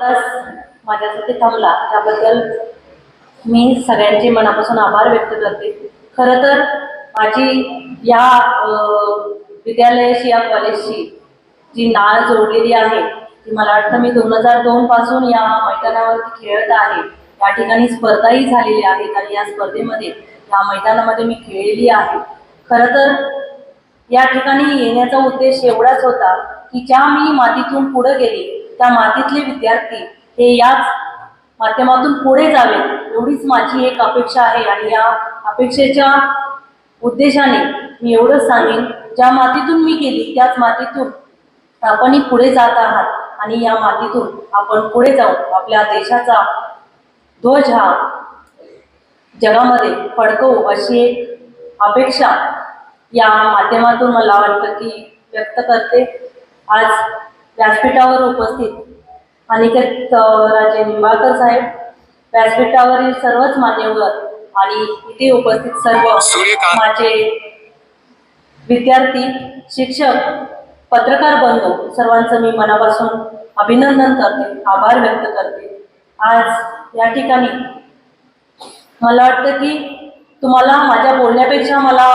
Plus माझ्यासाठी थांबला. त्याबद्दल मी सगळ्यांचे मनापासून आभार व्यक्त करते. खरं तर माझी या विद्यालयाशी या कॉलेजशी जी नाळ जोडलेली आहे ती मला वाटतं मी दोन हजार दोन पासून या मैदानावरती खेळत आहे. या ठिकाणी स्पर्धाही झालेल्या आहेत आणि या स्पर्धेमध्ये या मैदानामध्ये मी खेळलेली आहे. खरं तर या ठिकाणी येण्याचा उद्देश एवढाच होता की ज्या मी मातीतून पुढे गेली त्या मातीतले विद्यार्थी हे याच माध्यमातून पुढे जावे एवढीच माझी एक अपेक्षा आहे. आणि या अपेक्षेच्या उद्देशाने मी एवढंच सांगेन ज्या मातीतून मी गेली त्याच मातीतून आपणही पुढे जात आहात. आणि या मातीतून आपण पुढे जाऊन आपल्या देशाचा ध्वज हा जगामध्ये फडकवू अशी एक अपेक्षा या माध्यमातून मला वाटतं की व्यक्त करते. आज व्यासपीठावर उपस्थित अनिकेत राजे निंबाळकर साहेब व्यासपीठावरील सर्वच मान्यवर आणि इथे उपस्थित सर्व. माझे विद्यार्थी शिक्षक पत्रकार बंधू सर्वांचं मी मनापासून अभिनंदन करते आभार व्यक्त करते आज या ठिकाणी मला वाटतं की तुम्हाला माझ्या बोलण्यापेक्षा मला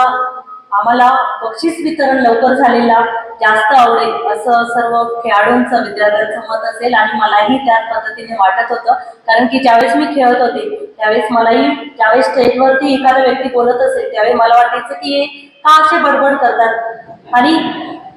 आम्हाला बक्षीस वितरण लवकर झालेला जास्त आवडेल असं सर्व खेळाडूंचं विद्यार्थ्यांचं मत असेल आणि मलाही त्याच पद्धतीने वाटत होतं. कारण की ज्यावेळेस मी खेळत होते त्यावेळेस मलाही ज्यावेळेस स्टेजवरती एखादा व्यक्ती बोलत असेल त्यावेळी मला वाटायचं की हे का असे बडबड करतात? आणि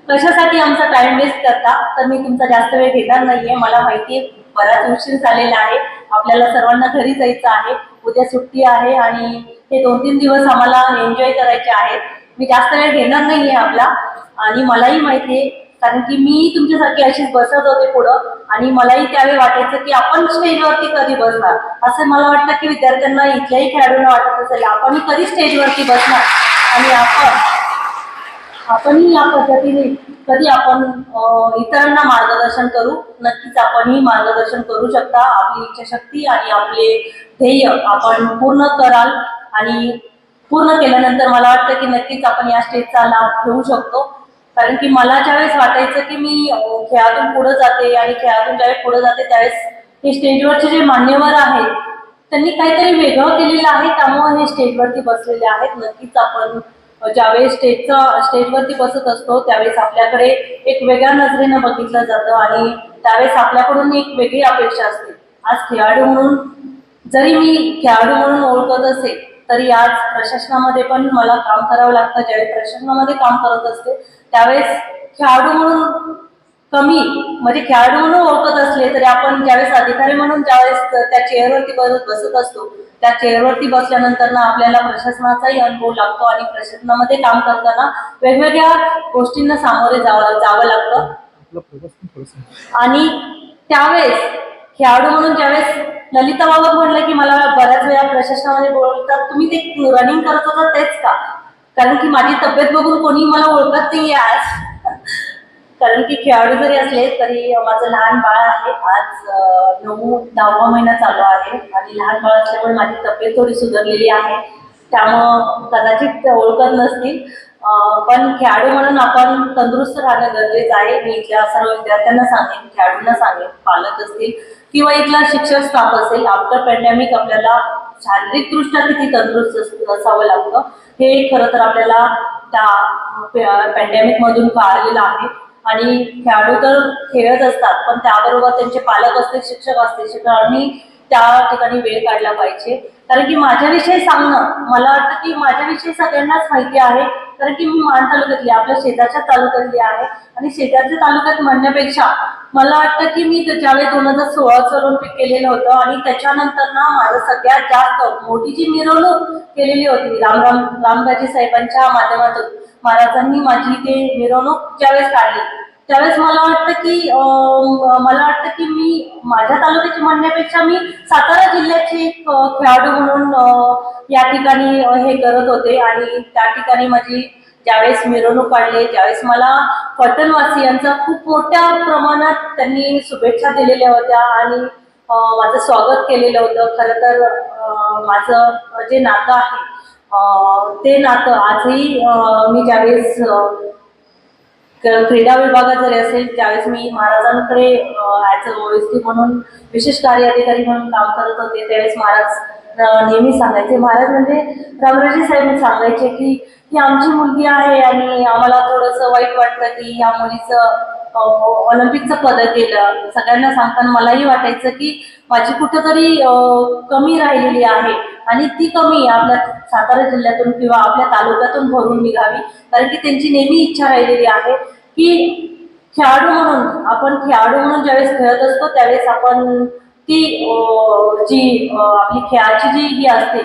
कशासाठी आमचा टाइम वेस्ट करता? तर मी तुमचा जास्त वेळ घेणार नाहीये. मला माहिती आहे बराच उशीर झालेला आहे. आपल्याला सर्वांना घरी जायचं आहे. उद्या सुट्टी आहे आणि हे दोन तीन दिवस आम्हाला एन्जॉय करायचे आहेत. मी जास्त वेळ घेणार नाहीये आपला. आणि मलाही माहिती आहे कारण की मी तुमच्यासारखी अशीच बसत होते पुढं. आणि मलाही त्यावेळी वाटायचं की आपण स्टेजवरती कधी बसणार? असं मला वाटतं की विद्यार्थ्यांना इथल्याही खेळाडूंना वाटत असेल आपणही कधी स्टेजवरती बसणार? आणि आपण आपणही या पद्धतीने कधी आपण इतरांना मार्गदर्शन करू? नक्कीच आपणही मार्गदर्शन करू शकता. आपली इच्छाशक्ती आणि आपले ध्येय आपण पूर्ण कराल. आणि पूर्ण केल्यानंतर मला वाटतं की नक्कीच आपण या स्टेजचा लाभ घेऊ शकतो. कारण की मला ज्यावेळेस वाटायचं की मी खेळातून पुढे जाते आणि खेळातून ज्यावेळेस पुढे जाते त्यावेळेस हे स्टेजवरचे जे मान्यवर आहेत त्यांनी काहीतरी वेगळं केलेलं आहे. त्यामुळे हे स्टेजवरती बसलेले आहेत. नक्कीच आपण ज्यावेळेस स्टेजचा स्टेजवरती बसत असतो त्यावेळेस आपल्याकडे एक वेगळ्या नजरेनं बघितलं जातं आणि त्यावेळेस आपल्याकडून एक वेगळी अपेक्षा असते. आज खेळाडू म्हणून जरी मी खेळाडू म्हणून ओळखत असेल तरी आज प्रशासनामध्ये पण मला काम करावं लागतं. ज्यावेळेस प्रशासनामध्ये काम करत असते त्यावेळेस खेळाडू म्हणून कमी म्हणजे खेळाडू म्हणून ओळखत असले तरी आपण ज्यावेळेस अधिकारी म्हणून ज्यावेळेस त्या चेअरवरती बसत बसत असतो त्या चेअरवरती बसल्यानंतर ना आपल्याला प्रशासनाचाही अनुभव लागतो आणि प्रशासनामध्ये काम करताना वेगवेगळ्या गोष्टींना सामोरे जावं जावं लागतं. आणि त्यावेळेस खेळाडू म्हणून ज्यावेळेस ललिता बाबत म्हणलं की मला बऱ्याच वेळा प्रशासनामध्ये बोलतात तुम्ही ते रनिंग करत होता तेच का? कारण की माझी तब्येत बघून कोणी मला ओळखत नाही आज. कारण की खेळाडू जरी असले तरी माझं लहान बाळ आहे. आज नऊ दहावा महिना चालू आहे. आणि लहान बाळ असल्यामुळे माझी तब्येत थोडी सुधारलेली आहे. त्यामुळं कदाचित ओळखत नसतील. पण खेळाडू म्हणून आपण तंदुरुस्त राहणं गरजेचं आहे. मी इथल्या सर्व विद्यार्थ्यांना सांगेन खेळाडूंना सांगेन पालक असतील किंवा इथला शिक्षक स्टाफ असेल आफ्टर पॅन्डेमिक आपल्याला शारीरिकदृष्ट्या किती तंदुरुस्त असावं लागतं हे खरं तर आपल्याला त्या पॅन्डेमिक मधून काढलेलं आहे. आणि खेळाडू तर खेळत असतात पण त्याबरोबर त्यांचे पालक असतील शिक्षक असतील शिक्षकांनी त्या ठिकाणी वेळ काढला पाहिजे. कारण की माझ्याविषयी सांगणं मला वाटतं की माझ्याविषयी सगळ्यांनाच माहिती आहे. कारण की मी मान तालुक्यातली आपल्या शेजारच्या तालुक्यातली आहे. आणि शेजारच्या तालुक्यात म्हणण्यापेक्षा मला वाटतं की मी ज्यावेळी दोन हजार सोळाचं ऑलिम्पिक केलेलं होतं. आणि त्याच्यानंतर ना माझं सगळ्यात जास्त मोठी जी मिरवणूक केलेली होती रामराम रामराजे साहेबांच्या माध्यमातून. महाराजांनी माझी ते मिरवणूक ज्यावेळेस काढली त्यावेळेस मला वाटतं की मला वाटतं की मी माझ्या तालुक्याची म्हणण्यापेक्षा मी सातारा जिल्ह्याची एक खेळाडू म्हणून या ठिकाणी हे करत होते. आणि त्या ठिकाणी माझी ज्यावेळेस मिरवणूक काढली ज्यावेळेस मला पटणवासियांचा खूप मोठ्या प्रमाणात त्यांनी शुभेच्छा दिलेल्या होत्या आणि माझं स्वागत केलेलं होतं. खरं तर माझं जे नातं आहे ते नातं आजही मी ज्यावेळेस क्रीडा विभागात जरी असेल त्यावेळेस मी महाराजांकडे ॲज अ ओएसटी म्हणून विशेष कार्य अधिकारी म्हणून काम करत होते. त्यावेळेस महाराज नेहमी सांगायचे. महाराज म्हणजे रामराजे साहेब सांगायचे की ही आमची मुलगी आहे आणि आम्हाला थोडंसं वाईट वाटतं की ह्या मुलीचं ऑलिम्पिकचं पदक केलं सगळ्यांना सांगताना मलाही वाटायचं की माझी कुठंतरी कमी राहिलेली आहे. आणि ती कमी आपल्या सातारा जिल्ह्यातून किंवा आपल्या तालुक्यातून भरून निघावी. कारण की त्यांची नेहमी इच्छा राहिलेली आहे की खेळाडू म्हणून आपण खेळाडू म्हणून ज्यावेळेस खेळत असतो त्यावेळेस आपण ती जी आपली खेळाची जी ही असते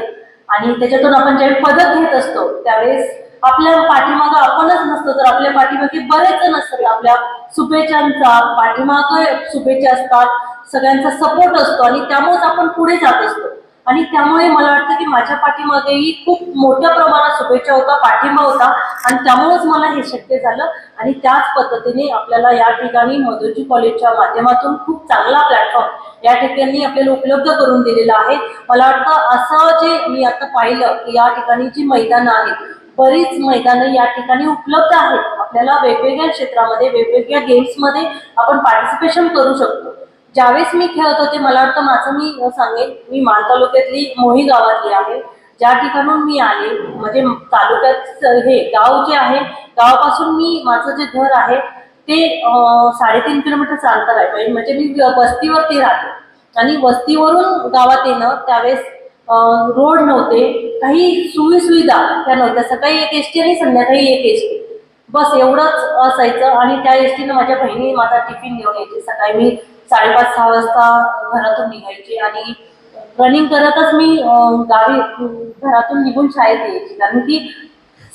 आणि त्याच्यातून आपण ज्यावेळी पदक घेत असतो त्यावेळेस आपल्या पाठीमागं आपणच नसतो. तर आपल्या पाठीमागे बरेच जण असतात. आपल्या शुभेच्छांचा पाठीमागं शुभेच्छा असतात. सगळ्यांचा सपोर्ट असतो आणि त्यामुळेच आपण पुढे जात असतो. आणि त्यामुळे मला वाटतं की माझ्या पाठीमागेही खूप मोठ्या प्रमाणात शुभेच्छा होता पाठिंबा होता. आणि त्यामुळेच मला हे शक्य झालं. आणि त्याच पद्धतीने आपल्याला या ठिकाणी मधुजी कॉलेजच्या माध्यमातून खूप चांगला प्लॅटफॉर्म या ठिकाणी आपल्याला उपलब्ध करून दिलेला आहे. मला वाटतं असं जे मी आता पाहिलं की या ठिकाणी जी मैदानं आहेत बरीच मैदानं या ठिकाणी उपलब्ध आहेत. आपल्याला वेगवेगळ्या क्षेत्रामध्ये वेगवेगळ्या गेम्समध्ये आपण पार्टिसिपेशन करू शकतो. ज्यावेळेस मी खेळत होते मला वाटतं माझं मी सांगेन मी मान तालुक्यातली मोही गावातली आहे. ज्या ठिकाणून मी आले म्हणजे तालुक्यात हे गाव जे आहे गावापासून मी माझं जे घर आहे ते साडेतीन किलोमीटरचं अंतर आहे. म्हणजे- मी वस्तीवरती राहते. आणि वस्तीवरून गावात येणं त्यावेळेस रोड नव्हते काही सुविसुविधा सुविधा त्या नव्हत्या. सकाळी एक एस टी आणि संध्याकाळी एक एस टी बस एवढंच असायचं आणि त्या एस टीनं माझ्या बहिणी माझा टिफिन घेऊन यायची. सकाळी मी साडेपाच सहा वाजता घरातून निघायची आणि रनिंग करतच मी गावी घरातून निघून शाळेत यायची. कारण की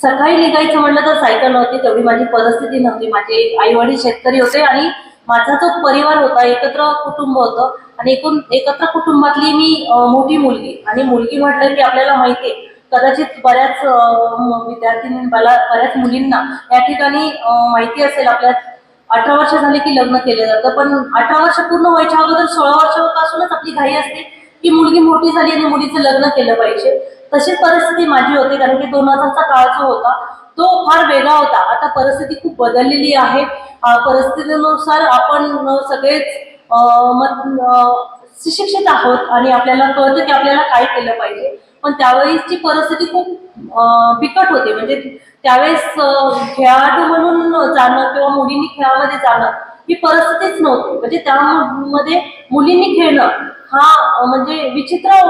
सकाळी निघायचं म्हटलं तर सायकल नव्हती तेवढी माझी परिस्थिती नव्हती. माझे आई वडील शेतकरी होते आणि माझा जो परिवार होता एकत्र कुटुंब होतं आणि एकूण एकत्र कुटुंबातली मी मोठी मुलगी. आणि मुलगी म्हटलं की आपल्याला माहिती आहे कदाचित बऱ्याच विद्यार्थी मला बऱ्याच मुलींना या ठिकाणी माहिती असेल. आपल्या अठरा वर्ष झाली की लग्न केलं जातं. पण अठरा वर्ष पूर्ण व्हायच्या अगोदर सोळा वर्षापासूनच आपली घाई असते की मुलगी मोठी झाली आणि मुलीचं लग्न केलं पाहिजे. तशीच परिस्थिती माझी होती कारण की दोन हजारचा काळ जो होता तो फार वेगळा होता. आता परिस्थिती खूप बदललेली आहे. परिस्थितीनुसार आपण सगळेच सुशिक्षित आहोत आणि आपल्याला कळतं की आपल्याला काय केलं पाहिजे. पण त्यावेळेसची परिस्थिती खूप बिकट होते. म्हणजे त्यावेळेस खेळाडू म्हणून जाणं किंवा मुलींनी खेळामध्ये जाणं ही परिस्थितीच नव्हती. म्हणजे त्यामध्ये मुलींनी खेळणं हा म्हणजे विचित्र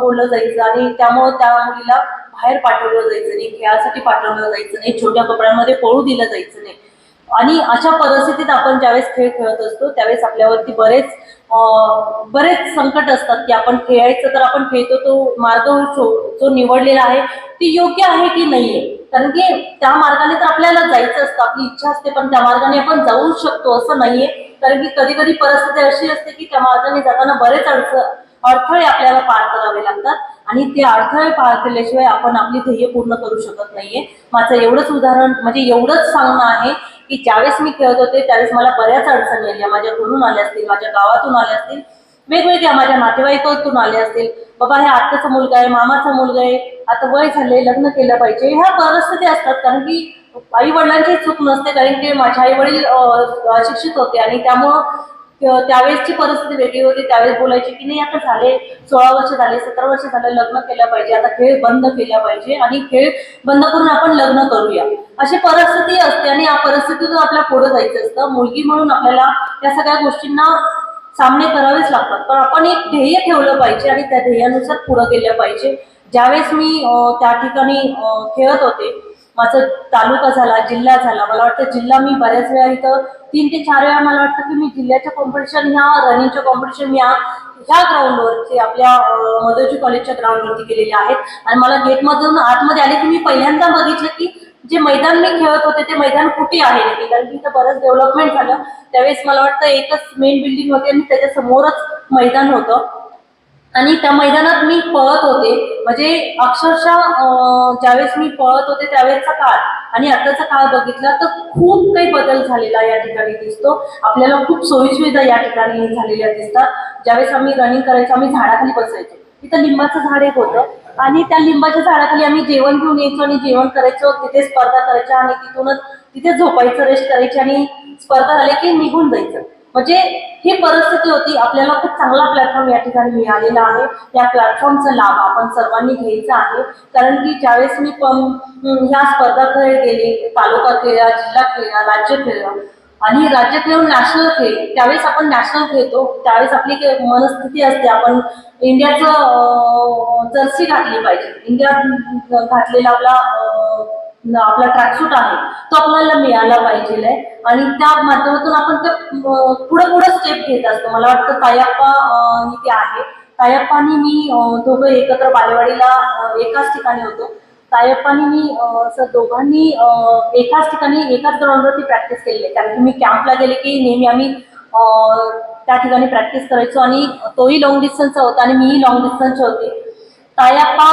बोललं जायचं आणि त्यामुळे त्या मुलीला बाहेर पाठवलं जायचं नाही खेळासाठी पाठवलं जायचं नाही छोट्या कपड्यांमध्ये पळू दिलं जायचं नाही. आणि अशा परिस्थितीत आपण ज्यावेळेस खेळ खेळत असतो त्यावेळेस आपल्यावरती बरेच बरेच संकट असतात की आपण खेळायचं तर आपण खेळतो तो मार्ग जो- जो निवडलेला आहे ती योग्य आहे की नाहीये? कारण की त्या मार्गाने तर आपल्याला जायचं असतं आपली इच्छा असते पण त्या मार्गाने आपण जाऊ शकतो असं नाहीये. कारण की कधी कधी परिस्थिती अशी असते की त्या मार्गाने जाताना बरेच अडचण अडथळे आपल्याला पार करावे लागतात आणि ते अडथळे पार केल्याशिवाय आपण आपली ध्येय पूर्ण करू शकत नाहीये. माझं एवढंच उदाहरण म्हणजे एवढंच सांगणं आहे की ज्यावेळेस मी खेळत होते त्यावेळेस मला बऱ्याच अडचणी आल्या. माझ्या घरून आल्या असतील माझ्या गावातून आल्या असतील वेगवेगळ्या माझ्या नातेवाईकातून आले असतील. बाबा हे आत्याचा मुलगा आहे मामाचा मुलगा आहे. आता वय झाले लग्न केलं पाहिजे. ह्या परिस्थिती असतात. कारण की आई वडिलांची चूक नसते कारण की माझे आई वडील शिक्षित होते आणि त्यामुळं त्यावेळेसची परिस्थिती वेगळी होती. त्यावेळेस बोलायची की नाही आता झाले सोळा वर्ष झाले सतरा वर्ष झाले लग्न केलं पाहिजे आता खेळ बंद केला पाहिजे आणि खेळ बंद करून आपण लग्न करूया. अशी परिस्थिती असते आणि या परिस्थितीतून आपल्याला पुढे जायचं असतं. मुलगी म्हणून आपल्याला या सगळ्या गोष्टींना सामने करावेच लागतात. पण आपण एक ध्येय ठेवलं पाहिजे आणि त्या ध्येयानुसार पुढं गेलं पाहिजे. ज्यावेळेस मी त्या ठिकाणी खेळत होते माझं तालुका झाला जिल्हा झाला. मला वाटतं जिल्हा मी बऱ्याच वेळा इथं तीन ते चार वेळा मला वाटतं की मी जिल्ह्याच्या कॉम्पिटिशन ह्या रनिंगच्या कॉम्पिटिशन मी ह्या ह्या ग्राउंडवरती आपल्या अं, कॉलेजच्या ग्राउंडवरती केलेले आहेत. आणि मला गेटमधून आतमध्ये आले की मी पहिल्यांदा बघितलं की जे मैदान मी खेळत होते ते मैदान कुठे आहे नक्की कारण की इथं बरंच डेव्हलपमेंट झालं. त्यावेळेस मला वाटतं एकच मेन बिल्डिंग होती आणि त्याच्या समोरच मैदान होतं. आणि त्या मैदानात मी पळत होते. म्हणजे अक्षरशः ज्यावेळेस मी पळत होते त्यावेळेसचा काळ. आणि आताचा काळ बघितला तर खूप काही बदल झालेला या ठिकाणी दिसतो. आपल्याला खूप सोयीसुविधा या ठिकाणी झालेल्या दिसतात. ज्यावेळेस आम्ही रनिंग करायचो आम्ही झाडाखाली बसायचो. तिथं लिंबाचं झाड एक होतं. आणि त्या लिंबाच्या झाडाखाली आम्ही जेवण घेऊन यायचो आणि जेवण करायचो. तिथे स्पर्धा करायच्या आणि तिथूनच तिथे झोपायचं रेस्ट करायची आणि स्पर्धा झाली की निघून जायचं. म्हणजे ही परिस्थिती होती. आपल्याला खूप चांगला प्लॅटफॉर्म या ठिकाणी मिळालेला आहे. या प्लॅटफॉर्मचा लाभ आपण सर्वांनी घ्यायचा आहे. कारण की ज्यावेळेस मी ह्या स्पर्धा खेळ गेले तालुका खेळला जिल्हा खेळला राज्य खेळला आणि राज्य खेळून नॅशनल खेळ त्यावेळेस आपण नॅशनल खेळतो. त्यावेळेस आपली मनस्थिती असते. आपण इंडियाचं जर्सी घातली पाहिजे. इंडिया घातलेला आपला आपला ट्रॅकसूट आहे. तो आपल्याला मिळाला पाहिजे आणि त्या माध्यमातून आपण ते पुढं पुढं स्टेप घेत असतो. मला वाटतं तायप्पा इथे आहे. तायप्पा मी दोघं एकत्र बालेवाडीला एकाच ठिकाणी होतो. तायप्पानी मी असं दोघांनी एकाच ठिकाणी एकाच ग्राउंडवरती प्रॅक्टिस केलेली. आहे कारण की मी कॅम्पला गेले की नेहमी आम्ही त्या ठिकाणी प्रॅक्टिस करायचो आणि तोही लॉंग डिस्टन्सचा होता आणि मीही लॉंग डिस्टन्सचे होते. तायप्पा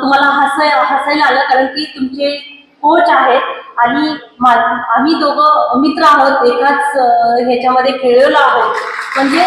तुम्हाला हसाय हसायला आलं कारण की तुमचे कोच आहेत आणि मा- आम्ही दोघं मित्र आहोत. एकाच ह्याच्यामध्ये खेळलेलो आहोत. म्हणजे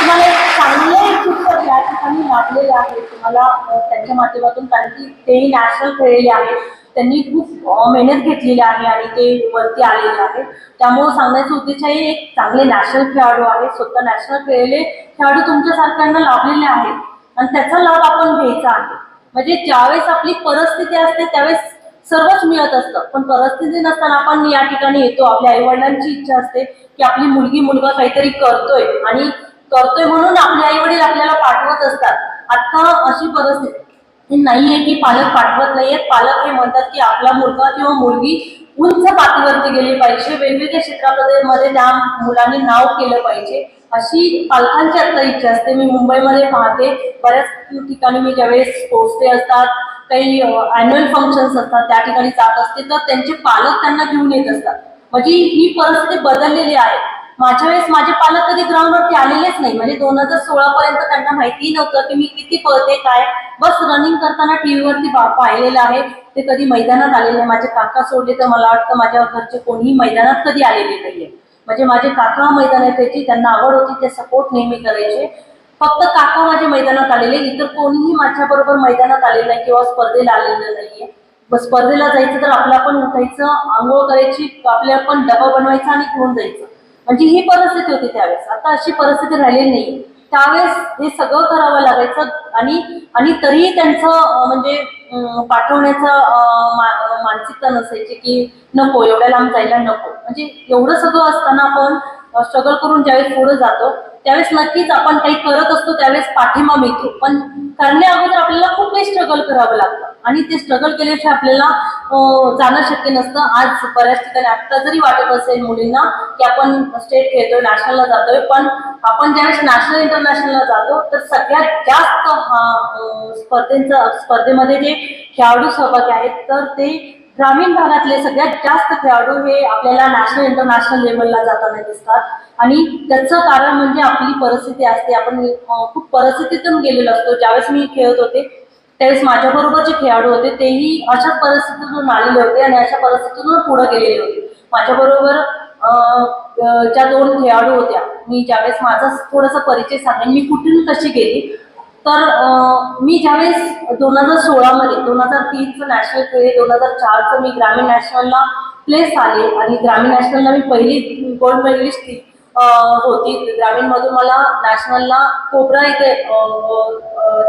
तुम्हाला चांगले शिक्षक या ठिकाणी लाभलेले आहेत तुम्हाला त्यांच्या माध्यमातून कारण की तेही नॅशनल खेळलेले आहेत त्यांनी खूप मेहनत घेतलेली आहे आणि ते वरती आलेले आहेत त्यामुळे सांगण्याचं उद्देश आहे एक चांगले नॅशनल खेळाडू आहेत स्वतः नॅशनल खेळलेले खेळाडू तुमच्यासारख्यांना लाभलेले आहेत. आणि त्याचा लाभ आपण घ्यायचा आहे. म्हणजे ज्यावेळेस आपली परिस्थिती असते त्यावेळेस सर्वच मिळत असतं. पण परिस्थिती नसताना आपण या ठिकाणी येतो. आपल्या आईवडिलांची इच्छा असते की आपली मुलगी मुलगा काहीतरी करतोय आणि करतोय म्हणून आपले आई वडील आपल्याला पाठवत असतात. आता अशी परिस्थिती नाहीये की पालक पाठवत नाहीयेत. पालक हे म्हणतात की आपला मुलगा किंवा मुलगी उंच पातळीवरती गेली पाहिजे. वेगवेगळ्या क्षेत्रामध्ये मध्ये त्या मुलांनी नाव केलं पाहिजे. अशी पालकांची आता इच्छा असते. मी मुंबईमध्ये पाहते. बऱ्याच ठिकाणी मी ज्यावेळेस स्पोर्ट्स असतात. काही अॅन्युअल फंक्शन्स असतात त्या ठिकाणी जात असते तर त्यांचे पालक त्यांना घेऊन येत असतात. म्हणजे ही परिस्थिती बदललेली आहे. माझ्या वेळेस माझे पालक कधी ग्राउंडवरती आलेलेच नाही. म्हणजे दोन हजार सोळा पर्यंत त्यांना माहितीही नव्हतं की मी किती पळते काय. बस रनिंग करताना टीव्हीवरती पाहिलेलं आहे. ते कधी मैदानात आलेले माझे काका सोडले तर मला वाटतं माझ्या घरचे कोणीही मैदानात कधी आलेले नाहीये. म्हणजे माझे काका मैदानात यायचे त्यांना आवड होती ते सपोर्ट नेहमी करायचे. फक्त काका माझे मैदानात आलेले इतर कोणीही माझ्या बरोबर मैदानात आलेलं नाही किंवा स्पर्धेला आलेलं नाहीये. स्पर्धेला जायचं तर आपलं आपण उठायचं आंघोळ करायची आपल्या आपण डबा बनवायचा आणि घेऊन जायचं. म्हणजे ही परिस्थिती होती त्यावेळेस. आता अशी परिस्थिती राहिलेली नाही. त्यावेळेस हे सगळं करावं लागायचं आणि आणि तरीही त्यांचं म्हणजे पाठवण्याचं मानसिकता नसायची की नको एवढ्या लांब जायला नको. म्हणजे एवढं सगळं असताना आपण स्ट्रगल करून ज्यावेळेस पुढे जातो त्यावेळेस नक्कीच आपण काही करत असतो त्यावेळेस पाठिंबा मिळतो. पण करण्या अगोदर आपल्याला खूप काही स्ट्रगल करावं लागतं. आणि ते स्ट्रगल केल्याशिवाय आपल्याला जाणं शक्य नसतं. आज बऱ्याच ठिकाणी आता जरी वाटत असेल मुलींना की आपण स्टेट खेळतोय नॅशनलला जातोय पण आपण ज्यावेळेस नॅशनल इंटरनॅशनलला जातो तर सगळ्यात जास्त हा स्पर्धेमध्ये जे खेळाडू सहभागी आहेत तर ते ग्रामीण भागातले सगळ्यात जास्त खेळाडू हे आपल्याला नॅशनल इंटरनॅशनल लेवलला जाताना दिसतात. आणि त्याचं कारण म्हणजे आपली परिस्थिती असते. आपण खूप परिस्थितीतून गेलेलो असतो. ज्यावेळेस मी खेळत होते त्यावेळेस माझ्याबरोबर जे खेळाडू होते तेही अशाच परिस्थितीतून आलेले होते आणि अशा परिस्थितीतून पुढे गेलेले होते. माझ्याबरोबर ज्या दोन खेळाडू होत्या मी ज्यावेळेस माझा थोडासा परिचय सांगेन. मी कुठून कशी गेली तर मी ज्यावेळेस दोन हजार सोळामध्ये दोन हजार तीनचं नॅशनल खेळले दोन हजार चारचं मी ग्रामीण नॅशनलला प्लेस आले आणि ग्रामीण नॅशनलला मी पहिली गोल्ड मेडलिस्ट होती. ग्रामीणमधून मला नॅशनलला कोबरा इथे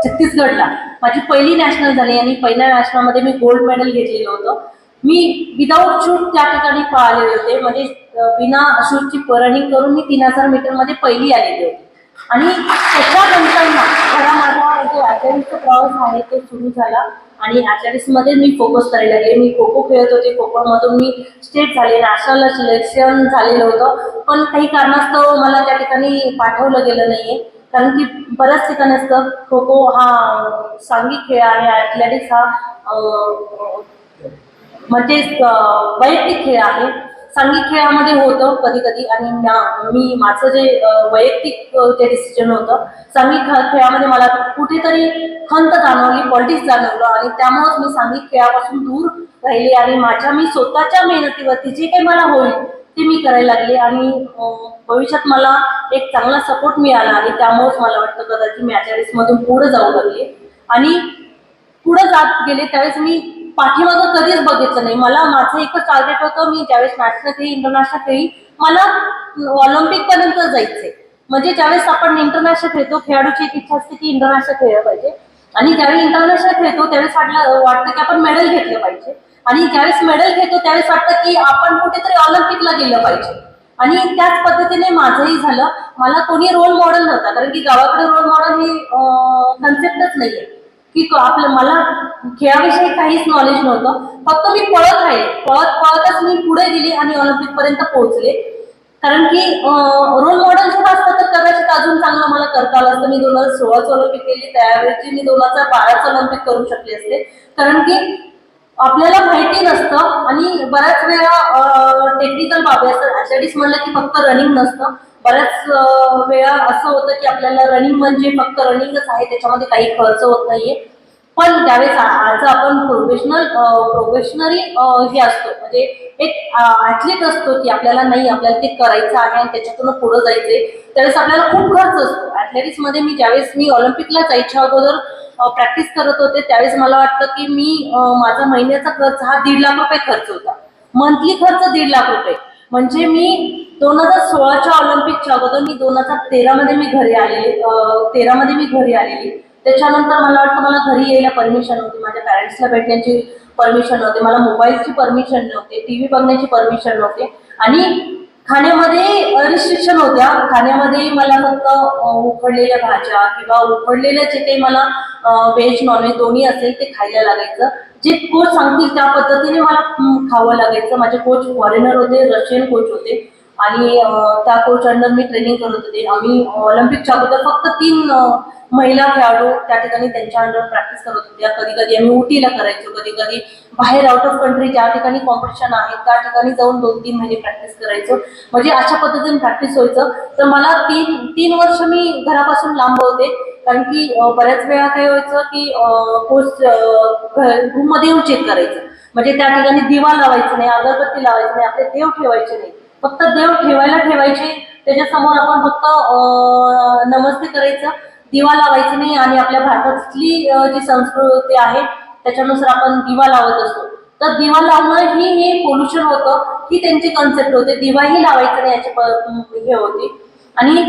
छत्तीसगडला माझी पहिली नॅशनल झाली आणि पहिल्या नॅशनलमध्ये मी गोल्ड मेडल घेतलेलं होतं. मी विदाऊट शूट त्या ठिकाणी पळालेले होते. म्हणजे विना बिना शूटची रनिंग करून मी तीन हजार मीटरमध्ये पहिली आलेली होती. आणि त्याच्यानंतर खरा माझा जो ॲथलेटिक्सचा प्रवास आहे तो सुरू झाला. आणि ॲथलेटिक्समध्ये मी फोकस करायला लागले. मी खो खो खेळत होते. खो खोमधून मी स्टेट झाले. नॅशनलला सिलेक्शन झालेलं होतं. पण काही कारणास्तव मला त्या ठिकाणी पाठवलं गेलं नाहीये. कारण की बऱ्याच ठिकाणी असतं खो खो हा सांघिक खेळ आहे. ॲथलेटिक्स हा म्हणजे वैयक्तिक खेळ आहे. सांघिक खेळामध्ये होतं कधी कधी आणि मी माझं जे वैयक्तिक ते जे डिसिजन होतं सांघिक खेळामध्ये मला कुठेतरी खंत जाणवली पॉलिटिक्स जाणवलं आणि त्यामुळेच मी सांघिक खेळापासून दूर राहिले आणि माझ्या मी स्वतःच्या मेहनतीवरती जे काही मला होईल ते मी करायला लागले आणि भविष्यात मला एक चांगला सपोर्ट मिळाला आणि त्यामुळेच मला वाटतं कदाचित मी मधून पुढे जाऊ लागले. आणि पुढे जात गेले त्यावेळेस मी पाठीमागं कधीच बघितलं नाही. मला माझं एकच टार्गेट होतं मी ज्यावेळेस नॅशनल खेळी इंटरनॅशनल खेळी मला ऑलिम्पिक पर्यंत जायचंय. म्हणजे ज्यावेळेस आपण इंटरनॅशनल खेळतो खेळाडूची एक इच्छा असते की इंटरनॅशनल खेळलं पाहिजे. आणि ज्यावेळी इंटरनॅशनल खेळतो त्यावेळेस वाटलं वाटतं की आपण मेडल घेतलं पाहिजे. आणि ज्यावेळेस मेडल घेतो त्यावेळेस वाटतं की आपण कुठेतरी ऑलिम्पिकला गेलं पाहिजे. आणि त्याच पद्धतीने माझंही झालं. मला कोणी रोल मॉडेल नव्हता कारण की गावाकडे रोल मॉडेल हे कन्सेप्टच नाहीये. की आपलं मला खेळाविषयी काहीच नॉलेज नव्हतं. फक्त मी पळत आहे. पळत पळतच मी पुढे गेली आणि ऑलिम्पिक पर्यंत पोहोचले. कारण की रोल मॉडेल जर असतं तर कदाचित अजून चांगलं मला करता आलं असतं. मी दोन हजार सोळाचं ऑलिम्पिक केली त्यावेळेची मी दोन हजार बाराचं ऑलिम्पिक करू शकले असते. कारण की आपल्याला माहिती नसतं आणि बऱ्याच वेळा टेक्निकल बाबी असतात. ऍथलेटिक्स म्हणलं की फक्त रनिंग नसतं. बऱ्याच वेळा असं होतं की आपल्याला रनिंग म्हणजे फक्त रनिंगच आहे त्याच्यामध्ये काही खर्च होत नाहीये. पण त्यावेळेस आज आपण प्रोफेशनल प्रोफेशनरी हे असतो. म्हणजे एक ऍथलीट असतो की आपल्याला नाही आपल्याला ते करायचं आहे आणि त्याच्यातून पुढे जायचंय. त्यावेळेस आपल्याला खूप खर्च असतो. ऍथलेटिक्समध्ये मी ज्यावेळेस मी ऑलिम्पिकला जायच्या अगोदर प्रॅक्टिस करत होते त्यावेळेस मला वाटतं की मी माझा महिन्याचा खर्च हा दीड लाख रुपये खर्च होता. मंथली खर्च दीड लाख रुपये. म्हणजे मी दोन हजार सोळाच्या ऑलिम्पिकच्या अगोदर मी दोन हजार तेरामध्ये मी घरी आलेली तेरा तेरामध्ये मी घरी आलेली. त्याच्यानंतर मला वाटतं मला घरी यायला परमिशन होती माझ्या पॅरेंट्सला भेटण्याची परमिशन नव्हती. मला मोबाईलची परमिशन नव्हते. टी व्ही बघण्याची परमिशन नव्हते. आणि खाण्यामध्ये रिस्ट्रिक्शन होत्या. खाण्यामध्ये मला फक्त उकडलेल्या भाज्या किंवा उकडलेल्या जे काही मला व्हेज नॉनव्हेज दोन्ही असेल ते खायला लागायचं. जे कोच सांगतील त्या पद्धतीने मला खावं लागायचं. माझे कोच फॉरेनर होते रशियन कोच होते. आणि त्या कोच अंडर मी ट्रेनिंग करत होते. आम्ही ऑलिम्पिकच्या अगोदर फक्त तीन महिला खेळाडू त्या ठिकाणी त्यांच्या अंडर प्रॅक्टिस करत होत्या कधी कधी आम्ही उटीला करायचो कधी कधी बाहेर आउट ऑफ कंट्री ज्या ठिकाणी कॉम्पिटिशन आहे त्या ठिकाणी जाऊन दोन तीन महिने प्रॅक्टिस करायचो. म्हणजे अशा पद्धतीने प्रॅक्टिस व्हायचं. तर मला तीन तीन वर्ष मी घरापासून लांब होते. कारण की बऱ्याच वेळा काय व्हायचं की कोच रूममध्ये येऊन चेक करायचं. म्हणजे त्या ठिकाणी दिवा लावायचं नाही अगरबत्ती लावायची नाही आपले देव ठेवायचे नाही. फक्त देव ठेवायला ठेवायचे त्याच्यासमोर आपण फक्त नमस्ते करायचं दिवा लावायचं नाही आणि आपल्या भारतातली जी संस्कृती आहे त्याच्यानुसार आपण दिवा लावत असतो. तर दिवा लावणं ही हे पोल्युशन होतं ही त्यांची कन्सेप्ट होते. दिवाही लावायचं नाही याची हे होती. आणि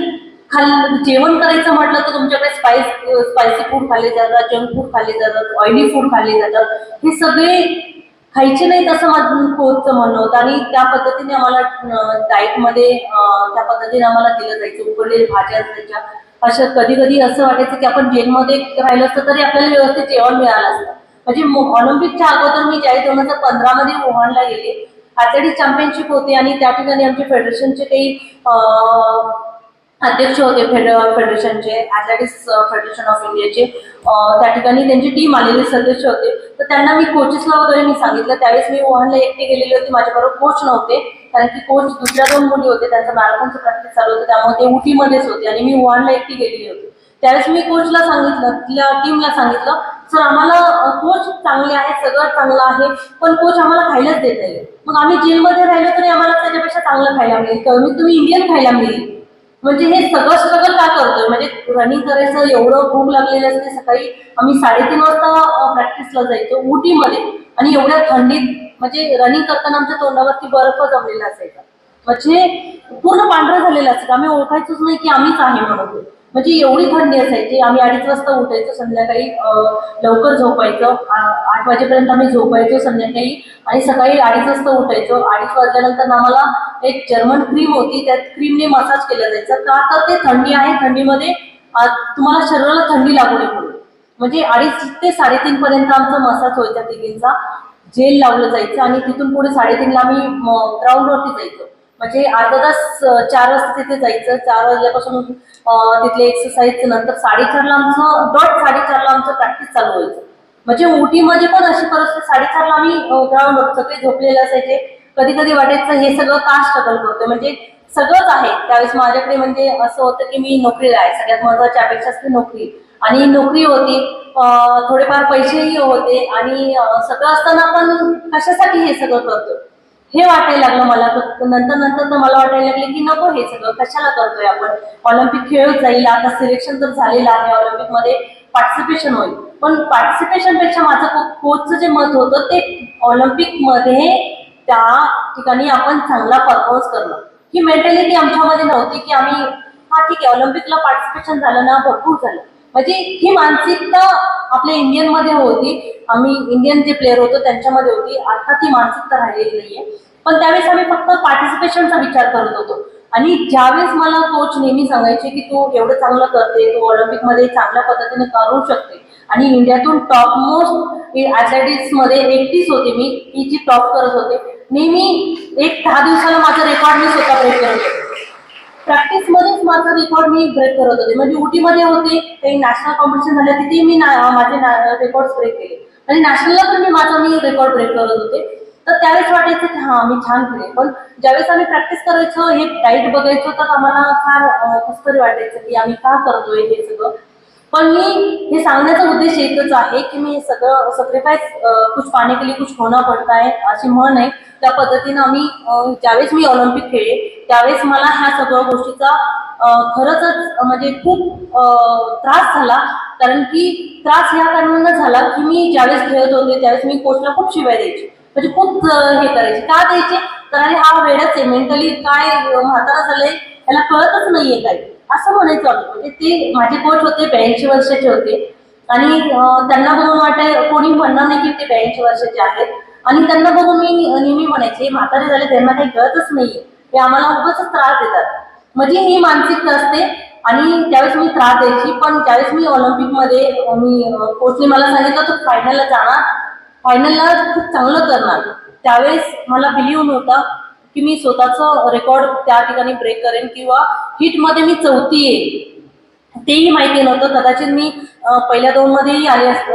खाल जेवण करायचं म्हटलं तर तुमच्याकडे स्पाइस स्पायसी फूड खाल्ले जातात जंक फूड खाल्ले जातात ऑइली फूड खाल्ले जातात. हे सगळे खायचे नाही तसं माझं कोचचं म्हणणं होतं. आणि त्या पद्धतीने आम्हाला डाएटमध्ये त्या पद्धतीने आम्हाला दिलं जायचं. उकडलेल्या भाज्या असायच्या असं कधी कधी असं वाटायचं की आपण जेलमध्ये राहिलं असतं तरी आपल्याला व्यवस्थित जेवण मिळालं असतं. म्हणजे ऑलिम्पिकच्या अगोदर मी ज्यावेळी दोन हजार पंधरामध्ये वुहानला गेले. ॲथलेटिक चॅम्पियनशिप होती आणि त्या ठिकाणी आमचे फेडरेशनचे काही अध्यक्ष होते फेड फेडरेशनचे ॲथलेटिक्स फेडरेशन ऑफ इंडियाचे त्या ठिकाणी त्यांची टीम आलेले सदस्य होते. तर त्यांना मी कोचेसला वगैरे मी सांगितलं. त्यावेळेस मी वहानला एकटी गेलेली होती. माझ्याबरोबर कोच नव्हते. कारण की कोच दुसऱ्या दोन मुली होते. त्यांचं मॅरेथॉनचं प्रॅक्टिस चालू होतं. त्यामुळे ते उटीमध्येच होते आणि मी वहानला एकटी गेलेली होती. त्यावेळेस मी कोचला सांगितलं तिला टीमला सांगितलं सर आम्हाला कोच चांगले आहेत. सगळं चांगलं आहे. पण कोच आम्हाला खायलाच देत नाही मग आम्ही जेलमध्ये राहिलो तरी आम्हाला त्याच्यापेक्षा चांगलं खायला मिळेल. कमीत तुम्ही इंडियन खायला मिळेल. म्हणजे हे सगळं स्ट्रगल का करतोय? म्हणजे रनिंग करायचं एवढं भूक लागलेलं असते सकाळी आम्ही साडेतीन वाजता प्रॅक्टिसला जायचो उटीमध्ये आणि एवढ्या थंडीत म्हणजे रनिंग करताना आमच्या तोंडावरती बर्फ जमलेला असायचा. म्हणजे पूर्ण पांढरा झालेलं असायचं. आम्ही ओळखायचोच नाही की आम्हीच आहे म्हणून. म्हणजे एवढी थंडी असायची आम्ही अडीच वाजता उठायचो संध्याकाळी लवकर झोपायचं. आठ वाजेपर्यंत आम्ही झोपायचो संध्याकाळी आणि सकाळी अडीच वाजता उठायचो. अडीच वाजल्यानंतर आम्हाला एक जर्मन क्रीम होती त्या क्रीमने मसाज केलं जायचं. का तर ते थंडी आहे थंडीमध्ये तुम्हाला शरीराला थंडी लागू नये म्हणून. म्हणजे अडीच ते साडेतीन पर्यंत आमचा मसाज व्हायचा तिघींचा. जेल लावलं जायचं आणि तिथून पुढे साडेतीनला आम्ही ग्राउंडवरती जायचो. म्हणजे अर्धा तास चार वाजता तिथे जायचं. चार वाजल्यापासून अं, तिथले एक्सरसाइज नंतर साडेचारला आमचं डॉट साडेचारला आमचं प्रॅक्टिस चालू व्हायचं. म्हणजे उटीमध्ये पण अशी परिस्थिती साडेचारला आम्ही ग्राउंडवर सगळे झोपलेले असायचे. कधी कधी वाटायचं हे सगळं का स्ट्रगल करतोय. म्हणजे सगळंच आहे. त्यावेळेस माझ्याकडे म्हणजे असं होतं की मी नोकरीला आहे. सगळ्यात महत्वाची अपेक्षा असते नोकरी. आणि नोकरी होती. थोडेफार पैसेही होते. आणि सगळं असताना आपण कशासाठी हे सगळं करतोय? हे वाटायला लागलं मला. नंतर नंतर तर मला वाटायला लागले की नको हे सगळं कशाला करतोय आपण? ऑलिम्पिक खेळत जाईल आता सिलेक्शन तर झालेलं आहे ऑलिम्पिकमध्ये पार्टिसिपेशन होईल. पण पार्टिसिपेशनपेक्षा माझं कोचचं जे मत होतं ते ऑलिम्पिकमध्ये त्या ठिकाणी आपण चांगला परफॉर्मन्स करणं. ही मेंटॅलिटी आमच्यामध्ये नव्हती की आम्ही हा ठीक आहे ऑलिम्पिकला पार्टिसिपेशन झालं ना भरपूर झालं. म्हणजे ही मानसिकता आपल्या इंडियनमध्ये होती. आम्ही इंडियन जे प्लेअर होतो त्यांच्यामध्ये होती. आता ती मानसिकता राहिलेली नाहीये. पण त्यावेळेस आम्ही फक्त पार्टिसिपेशनचा विचार करत होतो. आणि ज्यावेळेस मला कोच नेहमी सांगायचे की तू एवढं चांगलं करते तू ऑलिम्पिकमध्ये चांगल्या पद्धतीने करू शकते. आणि इंडियातून टॉप मोस्ट ॲथलेटिक्समध्ये एकटीच होते मी ती जी टॉप करत होते. नेहमी एक दहा दिवसाला माझा रेकॉर्ड मी स्वतः ब्रेक करत होते. प्रॅक्टिस मध्येच माझा रेकॉर्ड मी ब्रेक करत होते. म्हणजे उटीमध्ये होते काही नॅशनल कॉम्पिटिशन झाले तिथे मी ना- माझे रेकॉर्ड ब्रेक केले. आणि नॅशनलला पण मी माझा मी रेकॉर्ड ब्रेक करत होते. तर त्यावेळेस वाटायचं की हा मी छान केले पण ज्यावेळेस आम्ही प्रॅक्टिस करायचो हे डाईट बघायचो तर आम्हाला फार अं, वाटायचं की आम्ही का करतोय हे सगळं. पण मी हे सांगण्याचा उद्देश एकच आहे की मी सगळं सॅक्रिफाईस कुछ पाने के लिए कुछ होना पडता है अशी म्हण आहे. त्या पद्धतीनं आम्ही ज्यावेळेस मी ऑलिम्पिक खेळले त्यावेळेस मला ह्या सगळ्या गोष्टीचा खरंच म्हणजे खूप त्रास झाला. कारण की त्रास या कारणानं झाला की मी ज्यावेळेस खेळत होते त्यावेळेस मी कोचला खूप शिवाय द्यायची. म्हणजे खूप हे करायचे. का द्यायचे? तर हा वेळच आहे. मेंटली काय म्हातारा झालंय याला कळतच नाहीये काही. असं म्हणायचं होतं. म्हणजे ते माझे कोच होते ब्याऐंशी वर्षाचे होते. आणि त्यांना बघून वाटाय कोणी म्हणणार नाही की ते ब्याऐंशी वर्षाचे आहेत. आणि त्यांना बघून मी नेहमी म्हणायचे म्हातारे झाले त्यांना काही कळतच नाहीये. ते आम्हाला खूपच त्रास देतात. म्हणजे ही मानसिकता असते आणि त्यावेळेस मी त्रास द्यायची पण ज्यावेळेस मी ऑलिम्पिकमध्ये मी कोचने मला सांगितलं तू फायनलला जाणार. फायनलला खूप चांगलं करणार. त्यावेळेस मला बिलीव नव्हता. की मी स्वतःचं रेकॉर्ड त्या ठिकाणी ब्रेक करेन किंवा हिटमध्ये मी चौथी येईल तेही माहिती नव्हतं. कदाचित मी पहिल्या दोन मध्येही आली अस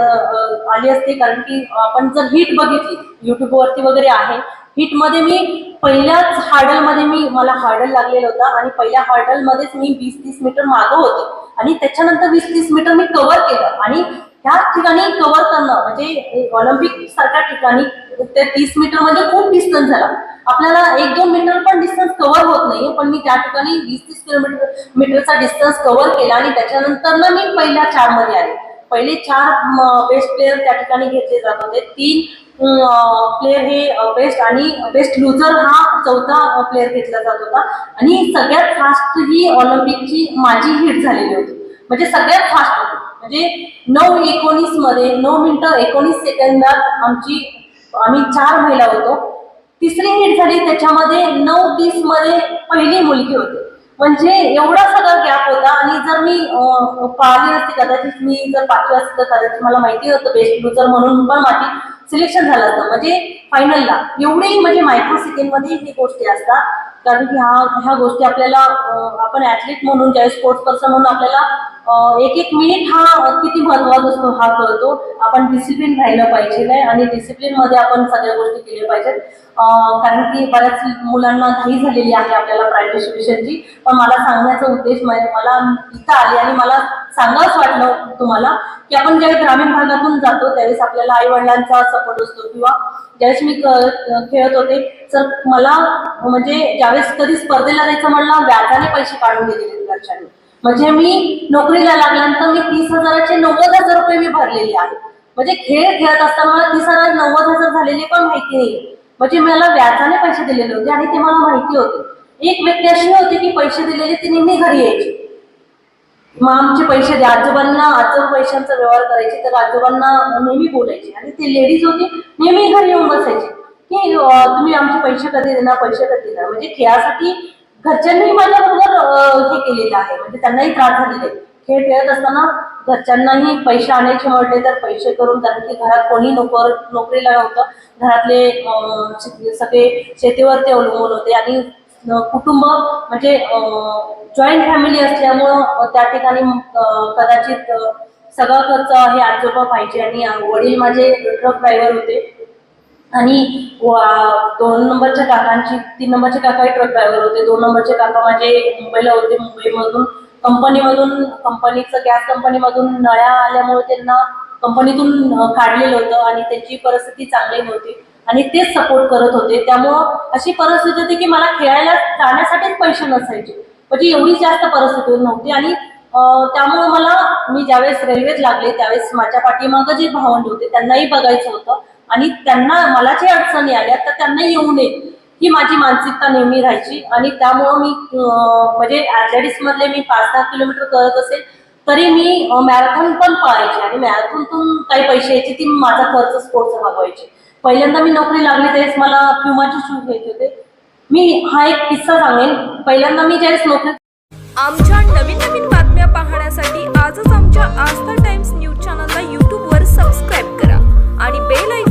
आली असते. कारण की आपण जर हिट बघितली युट्यूबवरती वगैरे आहे हिटमध्ये मी पहिल्याच हार्डलमध्ये मी मला हार्डल लागलेला होता आणि पहिल्या हार्डलमध्येच मी वीस तीस मीटर मागं होते. आणि त्याच्यानंतर वीस तीस मीटर मी कव्हर केलं. आणि त्या ठिकाणी कव्हर करणं म्हणजे ऑलिम्पिक सारख्या ठिकाणी त्या तीस मीटर खूप डिस्टन्स झाला. आपल्याला एक दोन मीटर पण डिस्टन्स कव्हर होत नाही पण मी त्या ठिकाणी वीस तीस किलोमीटर मीटरचा डिस्टन्स कव्हर केला आणि त्याच्यानंतर ना मी पहिल्या चारमध्ये आले. पहिले चार बेस्ट प्लेअर त्या ठिकाणी घेतले जात होते. तीन प्लेअर हे बेस्ट आणि बेस्ट लुझर हा चौथा प्लेअर घेतला जात होता. आणि सगळ्यात फास्ट ही ऑलिम्पिकची माझी हिट झालेली होती. म्हणजे सगळ्यात फास्ट होती. म्हणजे नऊ एकोणीसमध्ये नऊ मिनिटं एकोणीस सेकंदात आमची आम्ही चार महिला होतो. तिसरी हिट झाली त्याच्यामध्ये नऊ तीसमध्ये पहिली मुलगी होती. म्हणजे एवढा सगळा गॅप होता आणि जर मी पाहिली असते कदाचित मी जर पाचवी असते तर कदाचित मला माहिती होतं बेस्ट लुजर म्हणून पण माझी सिलेक्शन झालं असतं. म्हणजे फायनलला एवढेही म्हणजे मायक्रो सेकंडमध्ये हे गोष्टी असतात. कारण की ह्या ह्या गोष्टी आपल्याला आपण ॲथलीट म्हणून ज्यावेळेस स्पोर्ट्स पर्सन म्हणून आपल्याला एक एक मिनिट हा किती महत्त्वाचा असतो हा कळतो. आपण डिसिप्लिन राहिलं पाहिजे नाही आणि डिसिप्लिनमध्ये आपण सगळ्या गोष्टी केल्या पाहिजेत. कारण की बऱ्याच मुलांना घाई झालेली आहे आपल्याला प्राईज डिस्ट्रिब्युशनची पण मला सांगण्याचा उद्देश म्हणजे मला इथं आली आणि मला सांगावंच वाटलं तुम्हाला की आपण ज्यावेळेस ग्रामीण भागातून जातो त्यावेळेस आपल्याला आई वडिलांचा सपोर्ट असतो किंवा ज्यावेळेस मी खेळत होते तर मला म्हणजे ज्यावेळेस कधी स्पर्धेला जायचं म्हणलं व्याजाने पैसे काढून दिलेले घरच्यांनी. म्हणजे मी नोकरीला लागल्यानंतर मी तीस हजाराचे नव्वद हजार रुपये मी भरलेले आहे म्हणजे खेळ खेळत असताना मला तीस हजार नव्वद हजार झालेले पण माहिती नाही. म्हणजे मला व्याजाने पैसे दिलेले होते आणि ते मला माहिती होते. एक व्यक्ती अशी होती की पैसे दिलेले ती नेहमी घरी यायची. मग आमचे पैसे द्या आजोबांना आजोबा पैशांचा व्यवहार करायचे तर आजोबांना नेहमी बोलायचे. आणि ते लेडीज होती नेहमी घरी येऊन बसायचे. की तुम्ही आमचे पैसे कधी देणार पैसे कधी देणार? म्हणजे खेळासाठी घरच्यांनी माझ्या बरोबर हे केलेलं आहे. म्हणजे त्यांनाही त्रास झालेले आहे. खेळ खेळत असताना घरच्यांनाही पैसे आणायचे म्हटले तर पैसे करून कारण की घरात कोणी नोकर नोकरीला नव्हतं. घरातले सगळे शेतीवर ते अवलंबून होते. आणि कुटुंब म्हणजे जॉईंट फॅमिली असल्यामुळं त्या ठिकाणी कदाचित सगळं सगळा खर्च हे आजोबा पाहिजे आणि वडील माझे ट्रक ड्रायव्हर होते. आणि दोन नंबरच्या काकांची तीन नंबरचे काकाही ट्रक ड्रायव्हर होते. दोन नंबरचे काका माझे मुंबईला होते. मुंबईमधून कंपनीमधून कंपनीचं गॅस कंपनीमधून नळ्या आल्यामुळे त्यांना कंपनीतून काढलेलं होतं आणि त्यांची परिस्थिती चांगली नव्हती. आणि तेच सपोर्ट करत होते. त्यामुळं अशी परिस्थिती होती की मला खेळायला जाण्यासाठीच पैसे नसायचे. म्हणजे एवढी जास्त परिस्थिती नव्हती आणि त्यामुळं त्यामुळे मला मी ज्यावेळेस रेल्वेत लागले त्यावेळेस माझ्या पाठीमागं जे भावंड होते त्यांनाही बघायचं होतं. आणि त्यांना मला जे अडचणी आल्या तर त्यांना येऊ नये ही माझी मानसिकता नेहमी राहायची. आणि त्यामुळं मी म्हणजे मधले मी पाच दहा किलोमीटर करत असेल तरी मी मॅरेथॉन पण पळायचे. आणि मॅरेथॉनतून काही पैसे यायचे ती माझा खर्च स्पोर्ट्स भागवायची पहिल्यांदा मी नोकरी लागली त्यावेळेस मला प्युमाचे शूज घ्यायचे होते. मी हा एक किस्सा सांगेन. पहिल्यांदा मी ज्यावेळेस नोकरी आमच्या नवीन नवीन बातम्या पाहण्यासाठी आजच आमच्या आस्था टाइम्स न्यूज चॅनलला युट्यूबवर सबस्क्राईब करा आणि बेल ऐकून